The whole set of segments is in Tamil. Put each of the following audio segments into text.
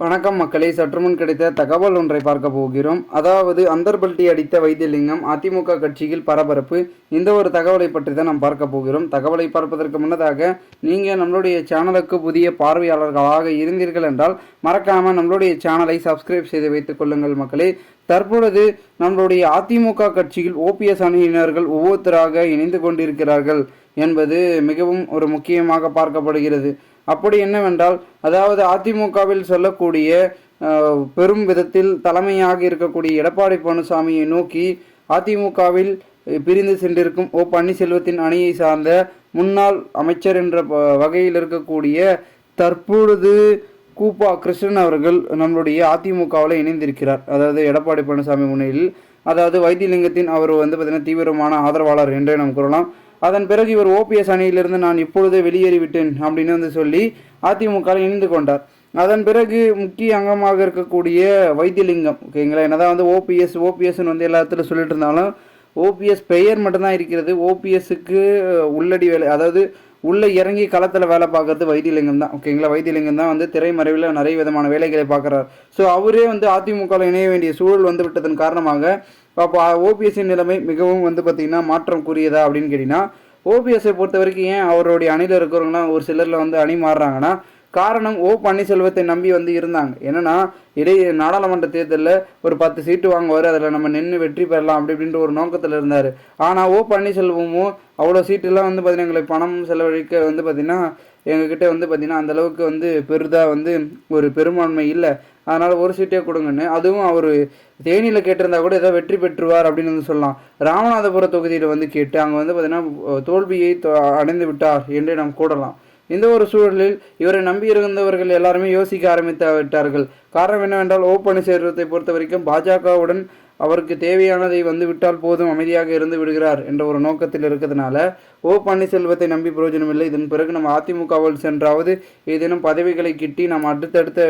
வணக்கம் மக்களே சற்றுமுன் கிடைத்த தகவல் ஒன்றை பார்க்க போகிறோம். அதாவது அந்தர்பல்ட்டி அடித்த வைத்தியலிங்கம் அதிமுக கட்சியில் பரபரப்பு இந்த ஒரு தகவலை பற்றி தான் நாம் பார்க்க போகிறோம். தகவலை பார்ப்பதற்கு முன்னதாக நீங்கள் நம்மளுடைய சேனலுக்கு புதிய பார்வையாளர்களாக இருந்தீர்கள் என்றால் மறக்காமல் நம்மளுடைய சேனலை சப்ஸ்கிரைப் செய்து வைத்துக் கொள்ளுங்கள் மக்களே. தற்பொழுது நம்மளுடைய அதிமுக கட்சியில் ஓபிஎஸ் அணியினர்கள் ஒவ்வொருத்தராக இணைந்து கொண்டிருக்கிறார்கள். என்பது மிகவும் ஒரு முக்கியமாக பார்க்கப்படுகிறது. அப்படி என்னவென்றால் அதாவது அதிமுகவில் சொல்லக்கூடிய பெரும் விதத்தில் தலைமையாக இருக்கக்கூடிய எடப்பாடி பழனிசாமியை நோக்கி அதிமுகவில் பிரிந்து சென்றிருக்கும் ஓ பன்னீர்செல்வத்தின் அணியை சார்ந்த முன்னாள் அமைச்சர் என்ற வகையில் இருக்கக்கூடிய தற்பொழுது கூப்பா கிருஷ்ணன் அவர்கள் நம்மளுடைய அதிமுகவில் இணைந்திருக்கிறார். அதாவது எடப்பாடி பழனிசாமி முன்னிலையில் அதாவது வைத்தியலிங்கத்தின் அவர் வந்து பார்த்திங்கன்னா தீவிரமான ஆதரவாளர் என்றே நாம் கூறலாம். அதன் பிறகு இவர் ஓபிஎஸ் அணியிலிருந்து நான் இப்பொழுதே வெளியேறிவிட்டேன் அப்படின்னு வந்து சொல்லி அதிமுகவில் இணைந்து கொண்டார். அதன் பிறகு முக்கிய அங்கமாக இருக்கக்கூடிய வைத்தியலிங்கம் ஓகேங்களா? என்னதான் வந்து ஓபிஎஸ் ஓபிஎஸ்ன்னு வந்து எல்லா இடத்துல சொல்லிட்டு இருந்தாலும் ஓபிஎஸ் பெயர் மட்டும்தான் இருக்கிறது. ஓபிஎஸ்க்கு உள்ளடி வேலை அதாவது உள்ளே இறங்கி களத்தில் வேலை பார்க்கறது வைத்தியலிங்கம் தான் ஓகேங்களா வைத்தியலிங்கம் தான் வந்து திரைமறைவில் நிறைய விதமான வேலைகளை பார்க்குறாரு. ஸோ அவரே வந்து அதிமுகவில் இணைய வேண்டிய சூழல் வந்து விட்டதன் காரணமாக அப்போ ஓபிஎஸ்சின் நிலைமை மிகவும் வந்து பார்த்திங்கன்னா மாற்றம் கூறியதா அப்படின்னு கேட்டிங்கன்னா ஓபிஎஸ்ஐ பொறுத்த வரைக்கும் ஏன் அவருடைய அணியில் இருக்கிறவங்களாம் ஒரு சிலரில் வந்து அணி மாறுறாங்கன்னா காரணம் ஓ பன்னீர்செல்வத்தை நம்பி வந்து இருந்தாங்க. என்னன்னா இடை நாடாளுமன்ற தேர்தலில் ஒரு பத்து சீட்டு வாங்குவார் அதில் நம்ம நின்று வெற்றி பெறலாம் அப்படி அப்படின்ற ஒரு நோக்கத்தில் இருந்தார். ஆனால் ஓ பன்னீர்செல்வமும் அவ்வளோ சீட்டெல்லாம் வந்து பார்த்தீங்கன்னா எங்களுக்கு பணம் செலவழிக்க வந்து பார்த்திங்கன்னா எங்ககிட்ட வந்து பார்த்திங்கன்னா அந்த அளவுக்கு வந்து பெரிதாக வந்து ஒரு பெரும்பான்மை இல்லை. அதனால் ஒரு சீட்டே கொடுங்கன்னு. அதுவும் அவர் தேனியில் கேட்டிருந்தா கூட ஏதோ வெற்றி பெற்றுவார் அப்படின்னு வந்து சொல்லலாம். ராமநாதபுர தொகுதியில் வந்து கேட்டு அங்கே வந்து பார்த்திங்கன்னா தோல்வியை அடைந்து விட்டார் என்று நாம் கூடலாம் இந்த ஒரு சூழலில் இவரை நம்பி இருந்தவர்கள் எல்லாருமே யோசிக்க ஆரம்பித்து விட்டார்கள். காரணம் என்னவென்றால் ஓ பன்னீர்செல்வத்தை பொறுத்த வரைக்கும் பாஜகவுடன் அவருக்கு தேவையானதை வந்து விட்டால் போதும் அமைதியாக இருந்து விடுகிறார் என்ற ஒரு நோக்கத்தில் இருக்கிறதுனால ஓ பன்னீர்செல்வத்தை நம்பி பிரயோஜனம் இல்லை இதன் பிறகு நம்ம அதிமுகவில் சென்றாவது ஏதேனும் பதவிகளை கிட்டி நாம் அடுத்தடுத்த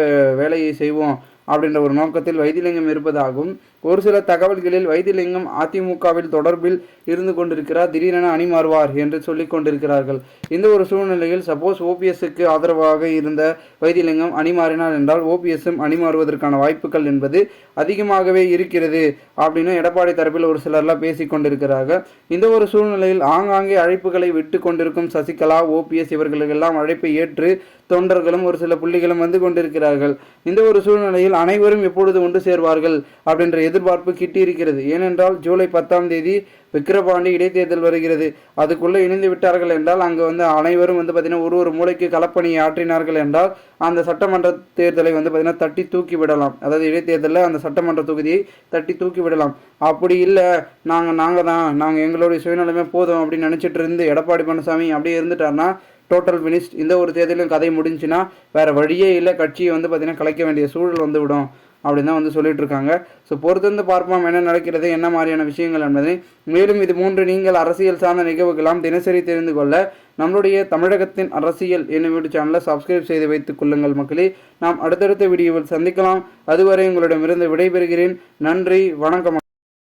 வேலையை செய்வோம். அப்படின்ற ஒரு நோக்கத்தில் வைத்தியலிங்கம் இருப்பதாகவும் ஒரு சில தகவல்களில் வைத்தியலிங்கம் அதிமுகவில் தொடர்பில் இருந்து கொண்டிருக்கிறார். திடீரென அணி மாறுவார் என்று சொல்லிக் கொண்டிருக்கிறார்கள். இந்த ஒரு சூழ்நிலையில் சப்போஸ் ஓபிஎஸ்க்கு ஆதரவாக இருந்த வைத்தியலிங்கம் அணி மாறினார் என்றால் ஓபிஎஸ்ஸும் அணி மாறுவதற்கான வாய்ப்புகள் என்பது அதிகமாகவே இருக்கிறது அப்படின்னு எடப்பாடி தரப்பில் ஒரு சிலர்லாம் பேசிக் கொண்டிருக்கிறார்கள். இந்த ஒரு சூழ்நிலையில் ஆங்காங்கே அழைப்புகளை விட்டு கொண்டிருக்கும் சசிகலா ஓபிஎஸ் இவர்களுக்கெல்லாம் அழைப்பை ஏற்று தொண்டர்களும் ஒரு சில புள்ளிகளும் வந்து கொண்டிருக்கிறார்கள். இந்த ஒரு சூழ்நிலையில் அனைவரும் எப்பொழுது ஒன்று சேர்வார்கள் அப்படின்ற எதிர்பார்ப்பு கிட்டியிருக்கிறது. ஏனென்றால் ஜூலை பத்தாம் தேதி விக்கிரபாண்டி இடைத்தேர்தல் வருகிறது. அதுக்குள்ளே இணைந்து விட்டார்கள் என்றால் அங்கு வந்து அனைவரும் வந்து பார்த்திங்கன்னா ஒரு ஒரு மூலைக்கு களப்பணியை ஆற்றினார்கள் என்றால் அந்த சட்டமன்ற தேர்தலை வந்து பார்த்திங்கன்னா தட்டி தூக்கி விடலாம். அதாவது இடைத்தேர்தலில் அந்த சட்டமன்ற தொகுதியை தட்டி தூக்கி விடலாம். அப்படி இல்லை நாங்கள் நாங்கள் தான் நாங்கள் எங்களுடைய சுயநலமே போதும் அப்படின்னு நினச்சிட்டு இருந்து எடப்பாடி பழனிசாமி அப்படியே இருந்துட்டார்னா டோட்டல் ஃபினிஷ்ட் இந்த ஒரு தேர்தலும் கதை முடிஞ்சுன்னா வேற வழியே இல்லை. கட்சியை வந்து பார்த்திங்கன்னா கலைக்க வேண்டிய சூழல் வந்து விடும் அப்படின்னு தான் வந்து சொல்லிட்டு இருக்காங்க. ஸோ பொறுத்திருந்து பார்ப்போம் என்ன நடக்கிறது என்ன மாதிரியான விஷயங்கள் என்பதை. மேலும் இது மூன்று நீங்கள் அரசியல் சார்ந்த நிகழ்வுகளாம் தினசரி தெரிந்து கொள்ள நம்மளுடைய தமிழகத்தின் அரசியல் என்னும் யூடியூப் சேனலை சப்ஸ்கிரைப் செய்து வைத்துக் கொள்ளுங்கள் மக்களே. நாம் அடுத்தடுத்த வீடியோவில் சந்திக்கலாம். அதுவரை உங்களிடமிருந்து விடைபெறுகிறேன். நன்றி வணக்கம்.